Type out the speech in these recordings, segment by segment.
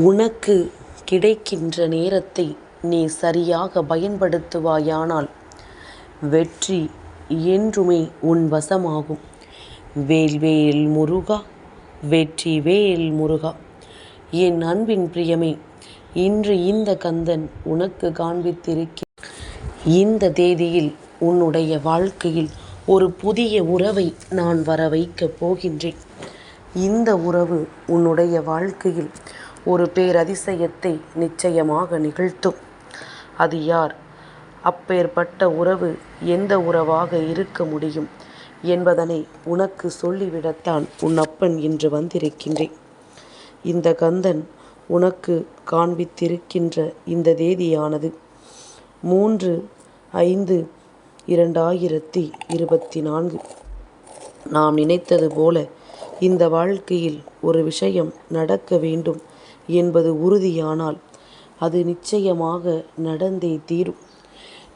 உனக்கு கிடைக்கின்ற நேரத்தை நீ சரியாக பயன்படுத்துவாயானால் வெற்றி என்றுமே உன் வசமாகும். வேல்வேல் முருகா வெற்றி வேல் முருகா என் அன்பின் பிரியமே இன்று இந்த கந்தன் உனக்கு காண்பித்திருக்க இந்த தேதியில் உன்னுடைய வாழ்க்கையில் ஒரு புதிய உறவை நான் வரவைக்கப் போகின்றேன். இந்த உறவு உன்னுடைய வாழ்க்கையில் ஒரு பேரதிசயத்தை நிச்சயமாக நிகழ்த்தும். அது யார்? அப்பேற்பட்ட உறவு எந்த உறவாக இருக்க முடியும் என்பதனை உனக்கு சொல்லிவிடத்தான் உன் அப்பன் இன்று வந்திருக்கின்றேன். இந்த கந்தன் உனக்கு காண்பித்திருக்கின்ற இந்த தேதியானது மூன்று ஐந்து இரண்டாயிரத்தி இருபத்தி நான்கு. நாம் நினைத்தது போல இந்த வாழ்க்கையில் ஒரு விஷயம் நடக்க வேண்டும் என்பது உறுதியானால் அது நிச்சயமாக நடந்தே தீரும்.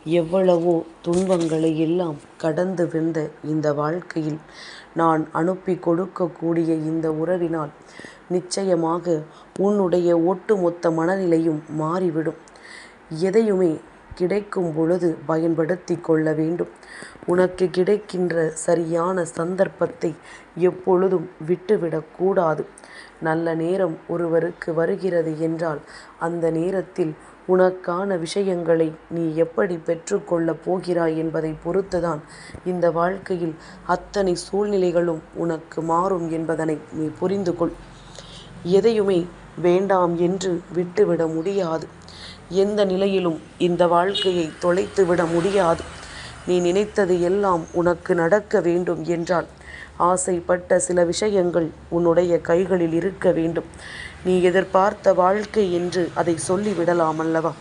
எவ்வளவோ துன்பங்களை எல்லாம் கடந்து வெந்த இந்த வாழ்க்கையில் நான் அனுப்பிக் கொடுக்கக்கூடிய இந்த உறவினால் நிச்சயமாக உன்னுடைய ஒட்டுமொத்த மனநிலையும் மாறிவிடும். எதையுமே கிடைக்கும் பொழுது பயன்படுத்தி கொள்ள வேண்டும். உனக்கு கிடைக்கின்ற சரியான சந்தர்ப்பத்தை எப்பொழுதும் விட்டுவிடக்கூடாது நல்ல நேரம் ஒருவருக்கு வருகிறது என்றால் அந்த நேரத்தில் உனக்கான விஷயங்களை நீ எப்படி பெற்றுக்கொள்ளப் போகிறாய் என்பதை பொறுத்துதான் இந்த வாழ்க்கையில் அத்தனை சூழ்நிலைகளும் உனக்கு மாறும் என்பதனை நீ புரிந்து கொள். எதையுமே வேண்டாம் என்று விட்டுவிட முடியாது. எந்த நிலையிலும் இந்த வாழ்க்கையை தொலைத்துவிட முடியாது. நீ நினைத்தது எல்லாம் உனக்கு நடக்க வேண்டும் என்றால் ஆசைப்பட்ட சில விஷயங்கள் உன்னுடைய கைகளில் இருக்க வேண்டும். நீ எதிர்பார்த்த வாழ்க்கை என்று அதை சொல்லிவிடலாம் அல்லவா?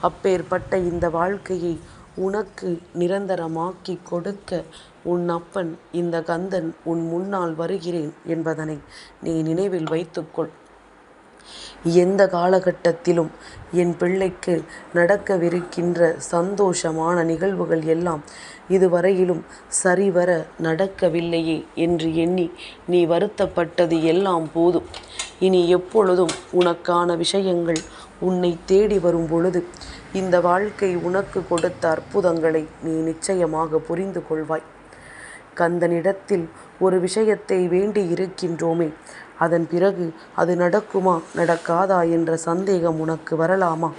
அப்பேற்பட்ட இந்த வாழ்க்கையை உனக்கு நிரந்தரமாக்கிக் கொடுக்க உன் அப்பன் இந்த கந்தன் உன் முன்னால் வருகிறேன் என்பதனை நீ நினைவில் வைத்துக்கொள் எந்த காலகட்டத்திலும் என் பிள்ளைக்கு நடக்கவிருக்கின்ற சந்தோஷமான நிகழ்வுகள் எல்லாம் இதுவரையிலும் சரிவர நடக்கவில்லையே என்று எண்ணி நீ வருத்தப்பட்டது எல்லாம் போதும். இனி எப்பொழுதும் உனக்கான விஷயங்கள் உன்னை தேடி வரும் பொழுது இந்த வாழ்க்கை உனக்கு கொடுத்த அற்புதங்களை நீ நிச்சயமாக புரிந்து கொள்வாய். கந்தனிடத்தில் ஒரு விஷயத்தை வேண்டி இருக்கின்றோமே அதன் பிறகு அது நடக்குமா நடக்காதா என்ற சந்தேகம் உனக்கு வரலாமா?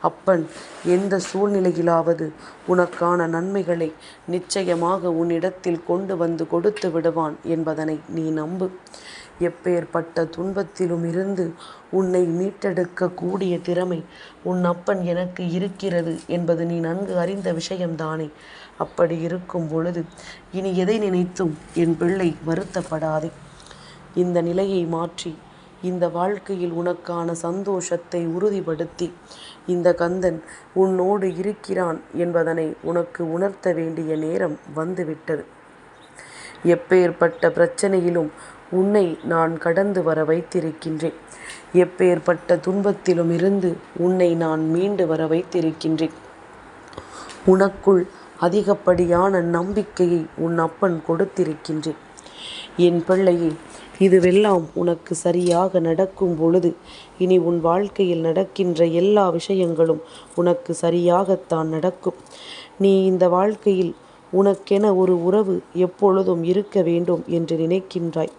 அப்பன் எந்த சூழ்நிலையிலாவது உனக்கான நன்மைகளை நிச்சயமாக உன்னிடத்தில் கொண்டு வந்து கொடுத்து விடுவான் என்பதனை நீ நம்பு. எப்பேற்பட்ட துன்பத்திலுமிருந்து உன்னை மீட்டெடுக்க கூடிய திறமை உன் அப்பன் எனக்கு இருக்கிறது என்பது நீ நன்கு அறிந்த விஷயம்தானே. அப்படி இருக்கும் பொழுது இனி எதை நினைத்தும் என் பிள்ளை வருத்தப்படாதே. இந்த நிலையை மாற்றி இந்த வாழ்க்கையில் உனக்கான சந்தோஷத்தை உறுதிப்படுத்தி இந்த கந்தன் உன்னோடு இருக்கிறான் என்பதனை உனக்கு உணர்த்த வேண்டிய நேரம் வந்துவிட்டது. எப்பேற்பட்ட பிரச்சனையிலும் உன்னை நான் கடந்து வர வைத்திருக்கின்றேன். எப்பேற்பட்ட துன்பத்திலுமிருந்து உன்னை நான் மீண்டு வர வைத்திருக்கின்றேன். உனக்குள் அதிகப்படியான நம்பிக்கையை உன் அப்பன் கொடுத்திருக்கின்றேன். என் பிள்ளையே இதுவெல்லாம் உனக்கு சரியாக நடக்கும் பொழுது இனி உன் வாழ்க்கையில் நடக்கின்ற எல்லா விஷயங்களும் உனக்கு சரியாகத்தான் நடக்கும். நீ இந்த வாழ்க்கையில் உனக்கென ஒரு உறவு எப்பொழுதும் இருக்க வேண்டும் என்று நினைக்கின்றாய்.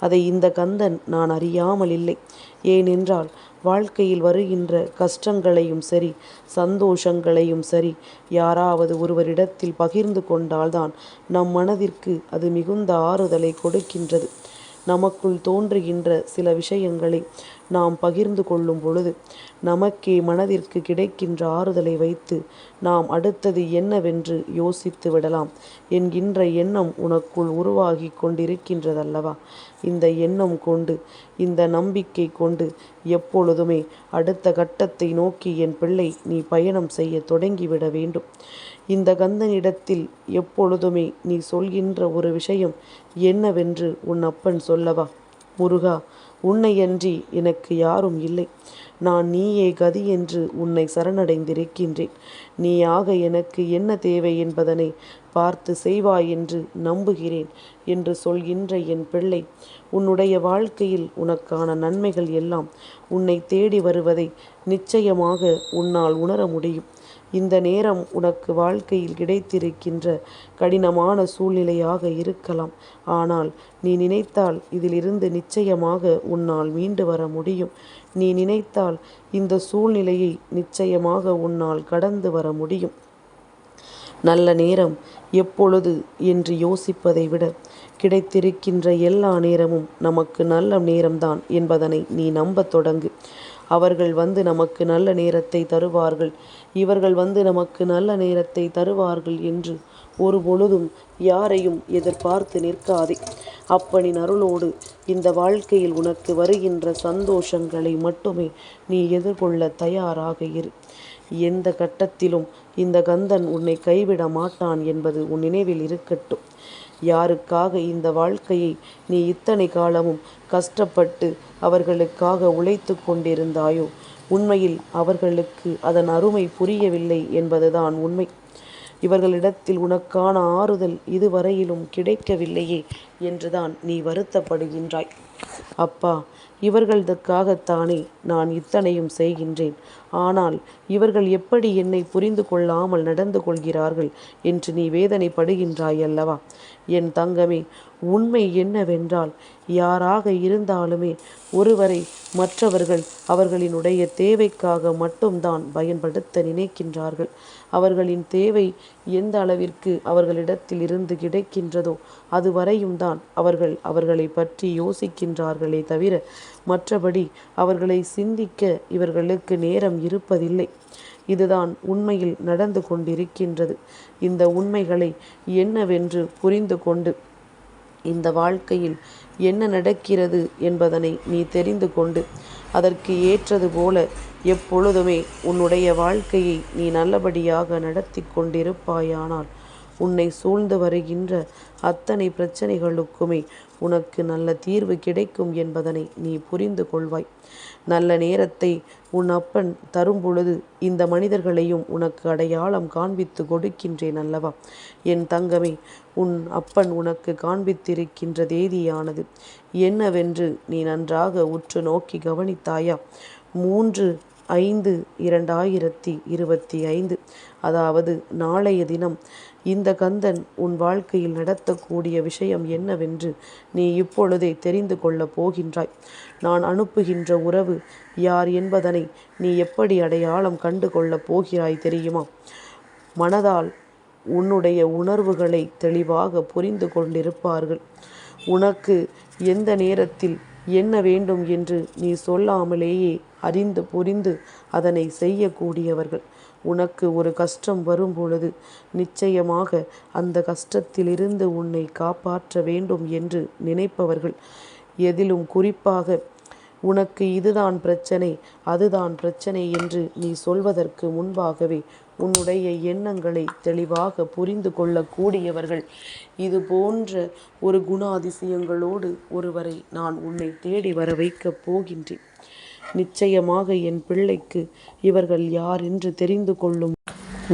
அதை இந்த கந்தன் நான் அறியாமல் இல்லை. ஏனென்றால் வாழ்க்கையில் வருகின்ற கஷ்டங்களையும் சரி சந்தோஷங்களையும் சரி யாராவது ஒருவரிடத்தில் பகிர்ந்து கொண்டால்தான் நம் மனதிற்கு அது மிகுந்த ஆறுதலை கொடுக்கின்றது. நமக்குள் தோன்றுகின்ற சில விஷயங்களை நாம் பகிர்ந்து கொள்ளும் பொழுது நமக்கே மனதிற்கு கிடைக்கின்ற ஆறுதலை வைத்து நாம் அடுத்தது என்னவென்று யோசித்து விடலாம் என்கின்ற எண்ணம் உனக்குள் உருவாகி கொண்டிருக்கின்றதல்லவா? இந்த எண்ணம் கொண்டு இந்த நம்பிக்கை கொண்டு எப்பொழுதுமே அடுத்த கட்டத்தை நோக்கி என் பிள்ளை நீ பயணம் செய்யத் தொடங்கிவிட வேண்டும். இந்த கந்தனிடத்தில் எப்பொழுதுமே நீ சொல்கின்ற ஒரு விஷயம் என்னவென்று உன் அப்பன் சொல்லவா? முருகா உன்னையன்றி எனக்கு யாரும் இல்லை. நான் நீயே கதி என்று உன்னை சரணடைந்திருக்கின்றேன். நீயாக எனக்கு என்ன தேவை என்பதனை பார்த்து செய்வாய் என்று நம்புகிறேன் என்று சொல்கின்ற என் பிள்ளை உன்னுடைய வாழ்க்கையில் உனக்கான நன்மைகள் எல்லாம் உன்னை தேடி வருவதை நிச்சயமாக உன்னால் உணர முடியும் இந்த நேரம் உனக்கு வாழ்க்கையில் கிடைத்திருக்கின்ற கடினமான சூழ்நிலையாக இருக்கலாம். ஆனால் நீ நினைத்தால் இதிலிருந்து நிச்சயமாக உன்னால் மீண்டு வர முடியும். நீ நினைத்தால் இந்த சூழ்நிலையை நிச்சயமாக உன்னால் கடந்து வர முடியும். நல்ல நேரம் எப்பொழுது என்று யோசிப்பதை விட கிடைத்திருக்கின்ற எல்லா நேரமும் நமக்கு நல்ல நேரம்தான் என்பதனை நீ நம்பத் தொடங்கு. அவர்கள் வந்து நமக்கு நல்ல நேரத்தை தருவார்கள். இவர்கள் வந்து நமக்கு நல்ல நேரத்தை தருவார்கள் என்று ஒரு பொழுதும் யாரையும் எதிர்பார்த்து நிற்காதே. அப்பனின் அருளோடு இந்த வாழ்க்கையில் உனக்கு வருகின்ற சந்தோஷங்களை மட்டுமே நீ எதிர்கொள்ள தயாராக இரு. எந்த கட்டத்திலும் இந்த கந்தன் உன்னை கைவிட மாட்டான் என்பது உன் நினைவில் இருக்கட்டும். யாருக்காக இந்த வாழ்க்கையை நீ இத்தனை காலமும் கஷ்டப்பட்டு அவர்களுக்காக உழைத்து கொண்டிருந்தாயோ? உண்மையில் அவர்களுக்கு அதன் அருமை புரியவில்லை என்பதுதான் உண்மை. இவர்களிடத்தில் உனக்கான ஆறுதல் இதுவரையிலும் கிடைக்கவில்லையே என்றுதான் நீ வருத்தப்படுகின்றாய். அப்பா இவர்களுக்காகத்தானே நான் இத்தனையும் செய்கின்றேன். ஆனால் இவர்கள் எப்படி என்னை புரிந்து கொள்ளாமல் நடந்து கொள்கிறார்கள் என்று நீ வேதனைப்படுகின்றாய் அல்லவா என் தங்கமே உண்மை என்னவென்றால் யாராக இருந்தாலுமே ஒருவரை மற்றவர்கள் அவர்களினுடைய தேவைக்காக மட்டும்தான் பயன்படுத்த நினைக்கின்றார்கள். அவர்களின் தேவை எந்த அளவிற்கு அவர்களிடத்தில் இருந்து கிடைக்கின்றதோ அதுவரையும் தான் அவர்கள் அவர்களை பற்றி யோசிக்கின்றார்களே தவிர மற்றபடி அவர்களை சிந்திக்க இவர்களுக்கு நேரம் இருப்பதில்லை. இதுதான் உண்மையில் நடந்து கொண்டிருக்கின்றது. இந்த உண்மைகளை என்னவென்று புரிந்து கொண்டு இந்த வாழ்க்கையில் என்ன நடக்கிறது என்பதனை நீ தெரிந்து கொண்டு அதற்கு ஏற்றது போல எப்பொழுதுமே உன்னுடைய வாழ்க்கையை நீ நல்லபடியாக நடத்தி கொண்டிருப்பாயானால் உன்னை சூழ்ந்து வருகின்ற அத்தனை பிரச்சனைகளுக்குமே உனக்கு நல்ல தீர்வு கிடைக்கும் என்பதனை நீ புரிந்து கொள்வாய். நல்ல நேரத்தை உன் அப்பன் தரும் பொழுது இந்த மனிதர்களையும் உனக்கு அடையாளம் காண்பித்து கொடுக்கின்றேன் அல்லவா? என் தங்கமே உன் அப்பன் உனக்கு காண்பித்திருக்கின்ற தேதியானது என்னவென்று நீ நன்றாக உற்று நோக்கி கவனித்தாயா? மூன்று ஐந்து இரண்டாயிரத்தி இருபத்தி ஐந்து. அதாவது நாளைய தினம் இந்த கந்தன் உன் வாழ்க்கையில் நடத்தக்கூடிய விஷயம் என்னவென்று நீ இப்பொழுதே தெரிந்து கொள்ளப் போகின்றாய். நான் அனுப்புகின்ற உறவு யார் என்பதனை நீ எப்படி அடையாளம் கண்டு கொள்ளப் போகிறாய் தெரியுமா? மனதால் உன்னுடைய உணர்வுகளை தெளிவாக புரிந்து கொண்டிருப்பார்கள். உனக்கு எந்த நேரத்தில் என்ன வேண்டும் என்று நீ சொல்லாமலேயே அறிந்து புரிந்து அதனை செய்யக்கூடியவர்கள். உனக்கு ஒரு கஷ்டம் வரும் பொழுது நிச்சயமாக அந்த கஷ்டத்திலிருந்து உன்னை காப்பாற்ற வேண்டும் என்று நினைப்பவர்கள். எதிலும் குறிப்பாக உனக்கு இதுதான் பிரச்சனை அதுதான் பிரச்சனை என்று நீ சொல்வதற்கு முன்பாகவே உன்னுடைய எண்ணங்களை தெளிவாக புரிந்து கொள்ளக்கூடியவர்கள். இது போன்ற ஒரு குணாதிசயங்களோடு ஒருவரை நான் உன்னை தேடி வர வைக்கப் போகின்றேன். நிச்சயமாக என் பிள்ளைக்கு இவர்கள் யார் என்று தெரிந்து கொள்ளும்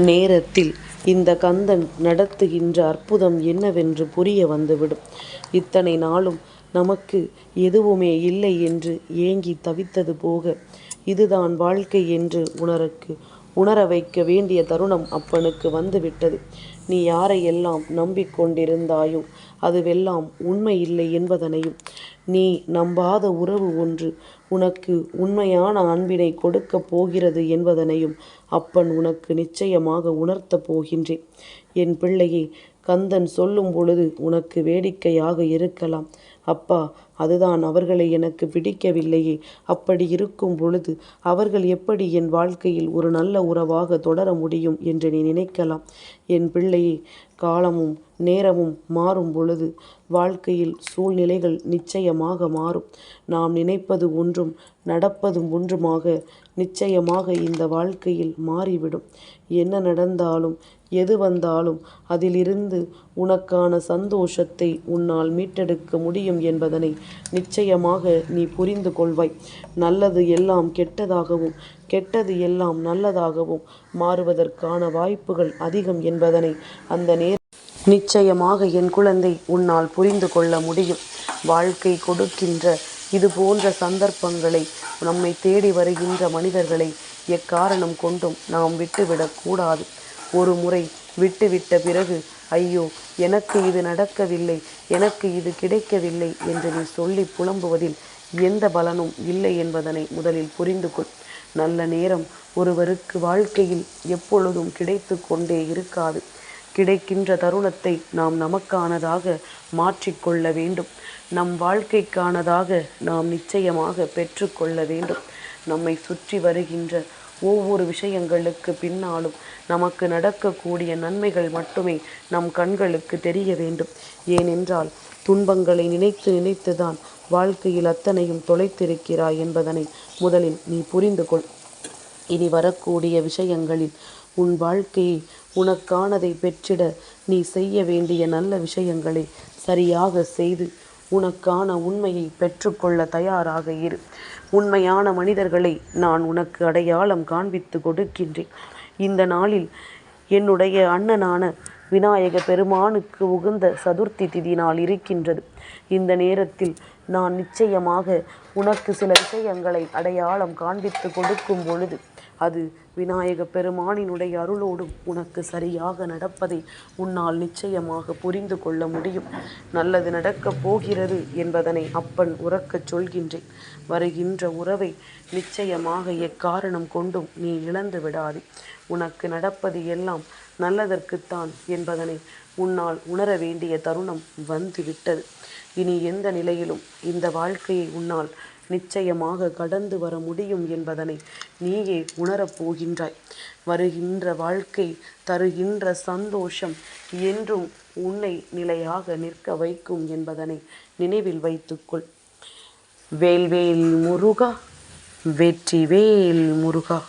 நேரத்தில் இந்த கந்தன் நடத்துகின்ற அற்புதம் என்னவென்று புரிய வந்துவிடும். இத்தனை நாளும் நமக்கு எதுவுமே இல்லை என்று ஏங்கி தவித்தது போக இதுதான் வாழ்க்கை என்று உணருக்கு உணர வைக்க வேண்டிய தருணம் அப்பனுக்கு வந்துவிட்டது. நீ யாரையெல்லாம் நம்பிக்கொண்டிருந்தாயோ அதுவெல்லாம் உண்மை இல்லை என்பதனையும். நீ நம்பாத உறவு ஒன்று உனக்கு உண்மையான அன்பினை கொடுக்கப் போகிறது என்பதனையும் அப்பன் உனக்கு நிச்சயமாக உணர்த்தப் போகின்றேன் என் பிள்ளையே கந்தன் சொல்லும் பொழுது உனக்கு வேடிக்கையாக இருக்கலாம். அப்பா அதுதான் அவர்களை எனக்கு பிடிக்கவில்லையே. அப்படி இருக்கும் பொழுது அவர்கள் எப்படி என் வாழ்க்கையில் ஒரு நல்ல உறவாக தொடர முடியும் என்று நீ நினைக்கலாம். என் பிள்ளையே காலமும் நேரமும் மாறும் பொழுது வாழ்க்கையில் சூழ்நிலைகள் நிச்சயமாக மாறும். நாம் நினைப்பது ஒன்றும் நடப்பதும் ஒன்றுமாக நிச்சயமாக இந்த வாழ்க்கையில் மாறிவிடும். என்ன நடந்தாலும் எது வந்தாலும் அதிலிருந்து உனக்கான சந்தோஷத்தை உன்னால் மீட்டெடுக்க முடியும் என்பதனை நிச்சயமாக நீ புரிந்து கொள்வாய். நல்லது எல்லாம் கெட்டதாகவும் கெட்டது எல்லாம் நல்லதாகவும் மாறுவதற்கான வாய்ப்புகள் அதிகம் என்பதனை அந்த நேர நிச்சயமாக என் குழந்தை உன்னால் புரிந்து கொள்ள முடியும். வாழ்க்கை கொடுக்கின்ற இது போன்ற சந்தர்ப்பங்களை நம்மை தேடி வருகின்ற மனிதர்களை எக்காரணம் கொண்டும் நாம் விட்டுவிடக் கூடாது. ஒரு முறை விட்டுவிட்ட பிறகு ஐயோ எனக்கு இது நடக்கவில்லை எனக்கு இது கிடைக்கவில்லை என்று நீ சொல்லி புலம்புவதில் எந்த பலனும் இல்லை என்பதனை முதலில் புரிந்து கொள். நல்ல நேரம் ஒருவருக்கு வாழ்க்கையில் எப்பொழுதும் கிடைத்து கொண்டே இருக்காது. கிடைக்கின்ற தருணத்தை நாம் நமக்கானதாக மாற்றிக்கொள்ள வேண்டும். நம் வாழ்க்கைக்கானதாக நாம் நிச்சயமாக பெற்றுக்கொள்ள வேண்டும். நம்மை சுற்றி வருகின்ற ஒவ்வொரு விஷயங்களுக்கு பின்னாலும் நமக்கு நடக்கக்கூடிய நன்மைகள் மட்டுமே நம் கண்களுக்கு தெரிய வேண்டும். ஏனென்றால் துன்பங்களை நினைத்து நினைத்துதான் வாழ்க்கையில் அத்தனையும் தொலைத்திருக்கிறாய் என்பதனை முதலில் நீ புரிந்து கொள் இனி வரக்கூடிய விஷயங்களில் உன் வாழ்க்கையை உனக்கானதை பெற்றிட நீ செய்ய வேண்டிய நல்ல விஷயங்களை சரியாக செய்து உனக்கான உண்மையை பெற்றுக்கொள்ள தயாராக இரு. உண்மையான மனிதர்களை நான் உனக்கு அடையாளம் காண்பித்து கொடுக்கின்றேன். இந்த நாளில் என்னுடைய அண்ணனான விநாயக பெருமானுக்கு உகந்த சதுர்த்தி திதி நாள் இருக்கின்றது. இந்த நேரத்தில் நான் நிச்சயமாக உனக்கு சில விஷயங்களை அடையாளம் காண்பித்து கொடுக்கும் பொழுது அது விநாயக பெருமானினுடைய அருளோடும் உனக்கு சரியாக நடப்பதை உன்னால் நிச்சயமாக புரிந்து கொள்ள முடியும். நல்லது நடக்கப் போகிறது என்பதனை அப்பன் உறக்கச் சொல்கின்றேன். வருகின்ற உறவை நிச்சயமாக எக்காரணம் கொண்டும் நீ இழந்து விடாதே. உனக்கு நடப்பது எல்லாம் நல்லதற்குத்தான் என்பதனை உன்னால் உணர வேண்டிய தருணம் வந்துவிட்டது. இனி எந்த நிலையிலும் இந்த வாழ்க்கையை உன்னால் நிச்சயமாக கடந்து வர முடியும் என்பதனை நீயே உணரப் போகின்றாய். வருகின்ற வாழ்க்கை தருகின்ற சந்தோஷம் என்றும் உன்னை நிலையாக நிற்க வைக்கும் என்பதனை நினைவில் வைத்துக்கொள். வேல்வேல் முருகா வெற்றி வேல் முருகா.